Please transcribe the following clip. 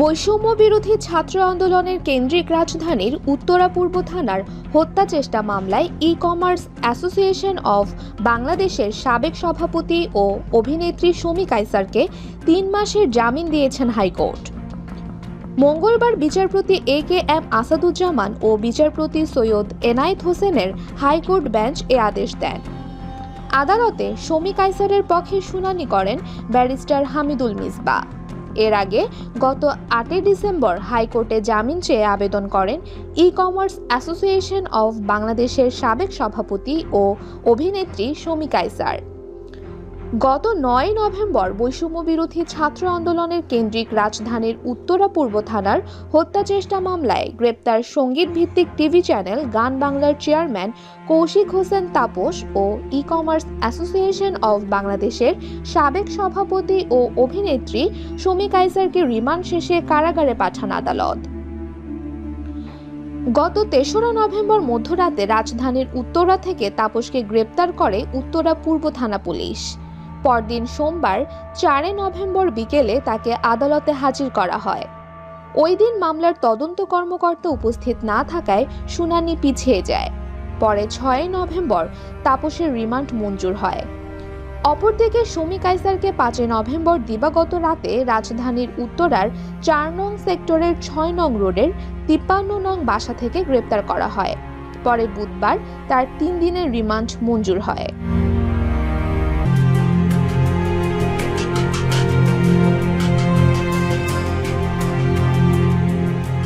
বৈষম্য বিরোধী ছাত্র আন্দোলনের কেন্দ্রিক রাজধানীর উত্তরা পূর্ব থানার হত্যা চেষ্টা মামলায় ই কমার্স অ্যাসোসিয়েশন অফ বাংলাদেশের সাবেক সভাপতি ও অভিনেত্রী সুমি কাইসারকে তিন মাসের জামিন দিয়েছেন হাইকোর্ট। মঙ্গলবার বিচারপতি এ কে এম আসাদুজ্জামান ও বিচারপতি সৈয়দ এনায়েত হোসেনের হাইকোর্ট বেঞ্চ এ আদেশ দেন। আদালতে শমী কাইসারের পক্ষে শুনানি করেন ব্যারিস্টার হামিদুল মিসবা। এর আগে গত আটই ডিসেম্বর হাইকোর্টে জামিন চেয়ে আবেদন করেন ই কমার্স অ্যাসোসিয়েশন অব বাংলাদেশের সাবেক সভাপতি ও অভিনেত্রী শমী কাইসার গত নয় নভেম্বর বৈষম্য বিরোধী ছাত্র আন্দোলনের কেন্দ্রিক রাজধানীর উত্তরা পূর্ব থানার হত্যা চেষ্টা মামলায় গ্রেপ্তার সংগীত ভিত্তিক টিভি চ্যানেল গান বাংলার চেয়ারম্যান কৌশিক হোসেন তাপস ও ই কমার্স অ্যাসোসিয়েশন অব বাংলাদেশের সাবেক সভাপতি ও অভিনেত্রী শমী কাইসারকে রিমান্ড শেষে কারাগারে পাঠান আদালত। গত তেসরা নভেম্বর মধ্যরাতে রাজধানীর উত্তরা থেকে তাপসকে গ্রেপ্তার করে উত্তরা পূর্ব থানা পুলিশ। পরদিন সোমবার চারে নভেম্বর বিকেলে তাকে আদালতে হাজির করা হয়। ওই দিন মামলার তদন্ত কর্মকর্তা উপস্থিত না থাকায় শুনানি পিছিয়ে যায়। পরে ছয় নভেম্বর তাপসের রিমান্ড মঞ্জুর হয়। অপরদিকে শমী কাইসারকে পাঁচই নভেম্বর দিবাগত রাতে রাজধানীর উত্তরার চার নং সেক্টরের ছয় নং রোডের তিপ্পান্ন নং বাসা থেকে গ্রেপ্তার করা হয়। পরে বুধবার তার তিন দিনের রিমান্ড মঞ্জুর হয়।